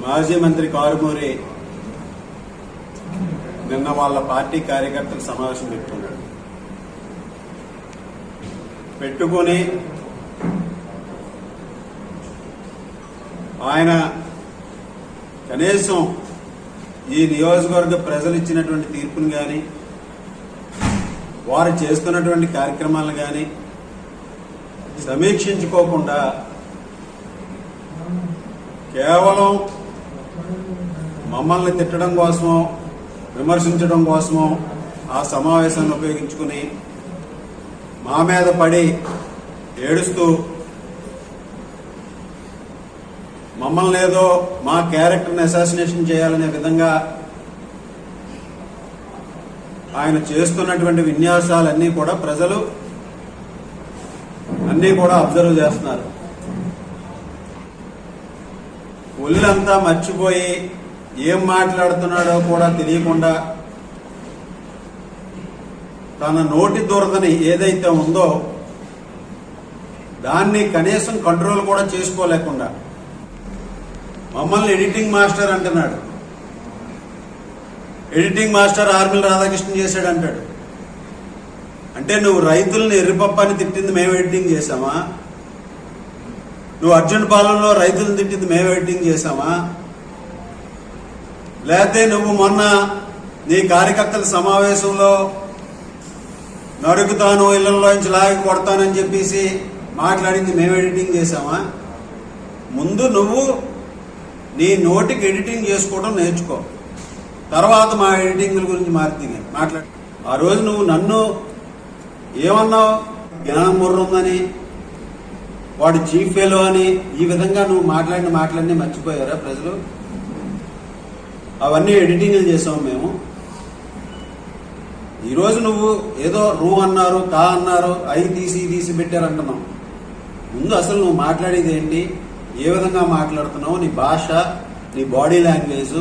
మాజీ మంత్రి కారుమూరి నిన్న వాళ్ళ పార్టీ కార్యకర్తలు సమావేశం పెట్టుకున్నాడు. పెట్టుకొని ఆయన కనీసం ఈ నియోజకవర్గ ప్రజలు ఇచ్చినటువంటి తీర్పును కానీ వారు చేస్తున్నటువంటి కార్యక్రమాలు కానీ సమీక్షించుకోకుండా కేవలం మమ్మల్ని తిట్టడం కోసమో విమర్శించడం కోసమో ఆ సమావేశాన్ని ఉపయోగించుకుని మా మీద పడి ఏడుస్తూ మమ్మల్ని ఏదో మా క్యారెక్టర్ని అసాసినేషన్ చేయాలనే విధంగా ఆయన చేస్తున్నటువంటి విన్యాసాలన్నీ కూడా ప్రజలు అన్నీ కూడా అబ్జర్వ్ చేస్తున్నారు. ఒళ్ళంతా మర్చిపోయి ఏం మాట్లాడుతున్నాడో కూడా తెలియకుండా తన నోటి దురదని ఏదైతే ఉందో దాన్ని కనీసం కంట్రోల్ కూడా చేసుకోలేకుండా మమ్మల్ని ఎడిటింగ్ మాస్టర్ అంటున్నాడు. ఎడిటింగ్ మాస్టర్ ఆర్మిల్ రాధాకృష్ణ చేశాడు అంటాడు అంటే నువ్వు రైతుల్ని ఎర్రిపప్పని తిట్టింది మేము ఎడిటింగ్ చేశామా? నువ్వు అర్జున్ పాలనలో రైతులను తిట్టింది మేము ఎడిటింగ్ చేశామా? లేకపోతే నువ్వు మొన్న నీ కార్యకర్తల సమావేశంలో నరుకుతాను ఇళ్ళలోంచి లాగి కొడతానని చెప్పేసి మాట్లాడింది మేము ఎడిటింగ్ చేశామా? ముందు నువ్వు నీ నోటికి ఎడిటింగ్ చేసుకోవడం నేర్చుకో. తర్వాత మా ఎడిటింగ్ల గురించి మారుతుంది మాట్లాడు. ఆ రోజు నువ్వు నన్ను ఏమన్నావు? జ్ఞానం ముర్రుందని వాడు చీఫ్ ఫెలో అని ఈ విధంగా నువ్వు మాట్లాడిన మాటలన్నీ మర్చిపోయారా ప్రజలు? అవన్నీ ఎడిటింగ్లు చేసాం మేము. ఈరోజు నువ్వు ఏదో రూ అన్నారు కా అన్నారు అయి తీసి తీసి పెట్టారంటున్నావు. ముందు అసలు నువ్వు మాట్లాడేది ఏంటి? ఏ విధంగా మాట్లాడుతున్నావు నీ భాష నీ బాడీ లాంగ్వేజ్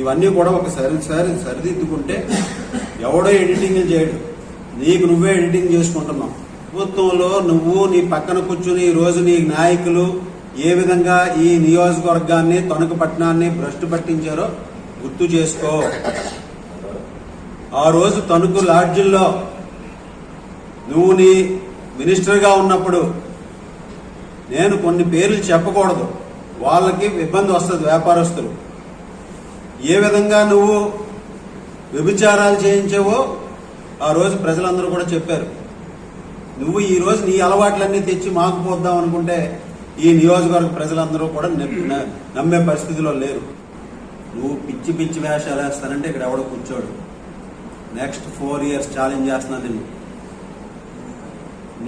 ఇవన్నీ కూడా ఒకసారి సరి సరిదిద్దుకుంటే ఎవడో ఎడిటింగ్లు చేయడు. నీకు నువ్వే ఎడిటింగ్ చేసుకుంటున్నావు. ప్రభుత్వంలో నువ్వు నీ పక్కన కూర్చుని ఈరోజు రోజు నీ నాయకులు ఏ విధంగా ఈ నియోజకవర్గాన్ని తణుకు పట్టణాన్ని భ్రష్టు పట్టించారో గుర్తు చేసుకో. ఆ రోజు తణుకు లాడ్జిల్లో నువ్వు నీ మినిస్టర్గా ఉన్నప్పుడు నేను కొన్ని పేర్లు చెప్పకూడదు. వాళ్ళకి ఇబ్బంది వస్తుంది వ్యాపారస్తులు. ఏ విధంగా నువ్వు వ్యభిచారాలు చేయించావో ఆ రోజు ప్రజలందరూ కూడా చెప్పారు. నువ్వు ఈ రోజు నీ అలవాట్లన్నీ తెచ్చి మాకు పోద్దాం అనుకుంటే ఈ నియోజకవర్గ ప్రజలందరూ కూడా నమ్మి- నమ్మే పరిస్థితిలో లేరు. నువ్వు పిచ్చి పిచ్చి వేషాలు వేస్తానంటే ఇక్కడ ఎవడో కూర్చోడు. నెక్స్ట్ ఫోర్ ఇయర్స్ ఛాలెంజ్ చేస్తున్నాను నేను.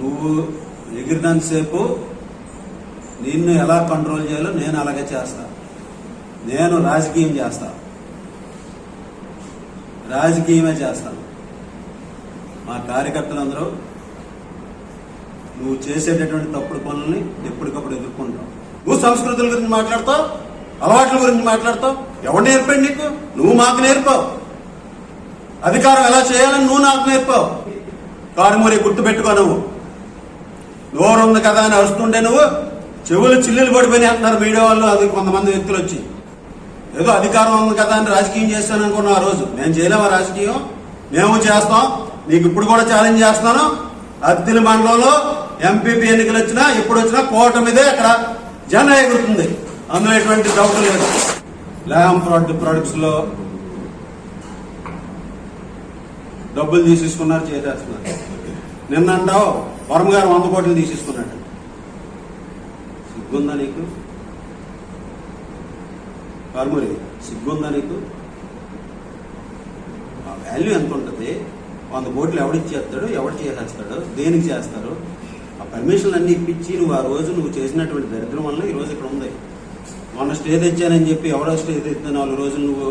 నువ్వు ఎగిరినంతసేపు నిన్ను ఎలా కంట్రోల్ చేయాలో నేను అలాగే చేస్తా. నేను రాజకీయం చేస్తా. రాజకీయమే చేస్తాను మా కార్యకర్తలందరూ నువ్వు చేసేటటువంటి తప్పుడు పనుల్ని ఎప్పటికప్పుడు ఎదుర్కొంటావు. నువ్వు సంస్కృతుల గురించి మాట్లాడతావు అలవాట్ల గురించి మాట్లాడతావు ఎవరు నేర్పండి నీకు? నువ్వు మాకు నేర్పావు. అధికారం ఎలా చేయాలని నువ్వు నాకు నేర్పావు. కారుమూరి గుర్తుపెట్టుకో నువ్వు. నోరు ఉంది కదా అని అరుస్తుంటే నువ్వు చెవులు చిల్లులు పడిపోయినాయి అంటున్నారు మీడియా వాళ్ళు. అది కొంతమంది వ్యక్తులు వచ్చి. ఏదో అధికారం ఉంది కదా అని రాజకీయం చేస్తాను అనుకున్నా ఆ రోజు. నేను చేయలేమా రాజకీయం? మేము చేస్తాం. నీకు ఇప్పుడు కూడా ఛాలెంజ్ చేస్తున్నాను. అద్దిన మండలంలో ఎంపీపీ ఎన్నికలు వచ్చినా ఇప్పుడు వచ్చినా కూటమిదే అక్కడ జన ఎగురుతుంది. అందులో ఎటువంటి డౌట్ లేదు. ల్యామ్ ప్రోడక్ట్ ప్రొడక్ట్స్లో డబ్బులు తీసేసుకున్నారు చేసేస్తున్నారు. నిన్న అంటావు వరం గారు వంద కోట్లు తీసేసుకున్నారు. సిగ్గుందా నీకు? కర్మూరి సిగ్గుందా నీకు? ఆ వాల్యూ ఎంత ఉంటుంది? వంద కోట్లు ఎవడికి చేస్తాడు? ఎవడు చేసేస్తాడు? దేనికి చేస్తారు? ఆ పర్మిషన్లు అన్ని ఇప్పించి నువ్వు ఆ రోజు నువ్వు చేసినటువంటి దరిద్రం వల్ల ఈ రోజు ఇక్కడ ఉంది. మొన్న స్టే తెచ్చానని చెప్పి ఎవడో స్టే తెచ్చిన నాలుగు రోజులు నువ్వు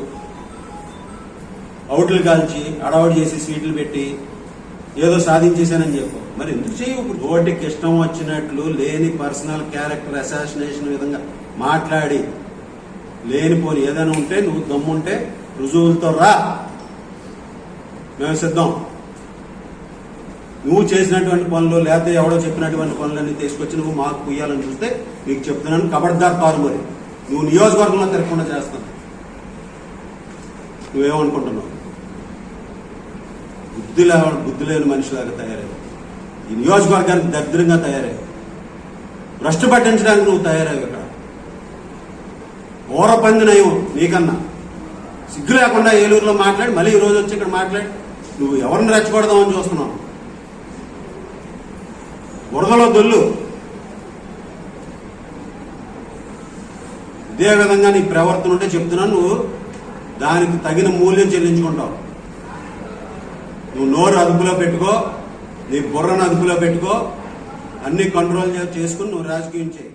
అవుట్లు కాల్చి అడవాడు చేసి సీట్లు పెట్టి ఏదో సాధించేశానని చెప్పు. మరి ఎందుకు చేయవు ఇప్పుడు? ఓటికి ఇష్టం వచ్చినట్లు లేని పర్సనల్ క్యారెక్టర్ అసాసినేషన్ విధంగా మాట్లాడి లేనిపోని ఏదైనా ఉంటే నువ్వు దమ్ముంటే రుజువులతో రా. మేము సిద్ధం. నువ్వు చేసినటువంటి పనులు లేకపోతే ఎవడో చెప్పినటువంటి పనులన్నీ తీసుకొచ్చి నువ్వు మాకు పుయ్యాలని చూస్తే నీకు చెప్తున్నాను కబడ్దార్ కారు మరి. నువ్వు నియోజకవర్గంలో తిరగకుండా చేస్తాను నువ్వేమనుకుంటున్నావు? బుద్ధి లేవ బుద్ధి లేని మనిషిలాగా తయారయ్యావు. ఈ నియోజకవర్గానికి దరిద్రంగా తయారయ్యావు. భ్రష్టు పట్టించడానికి నువ్వు తయారయ్యావు ఇక్కడ. ఓర నయం నీకన్నా. సిగ్గు లేకుండా ఏలూరులో మాట్లాడి మళ్ళీ ఈరోజు వచ్చి ఇక్కడ మాట్లాడి నువ్వు ఎవరిని రెచ్చగొడదామని చూస్తున్నావు? బుడగలో దొల్లు. ఇదే విధంగా నీ ప్రవర్తన ఉంటే చెప్తున్నాను నువ్వు దానికి తగిన మూల్యం చెల్లించుకుంటావు. నువ్వు నోరు అదుపులో పెట్టుకో నీ బుర్రను అదుపులో పెట్టుకో అన్ని కంట్రోల్ చేసుకుని నువ్వు రాజకీయం చేయి.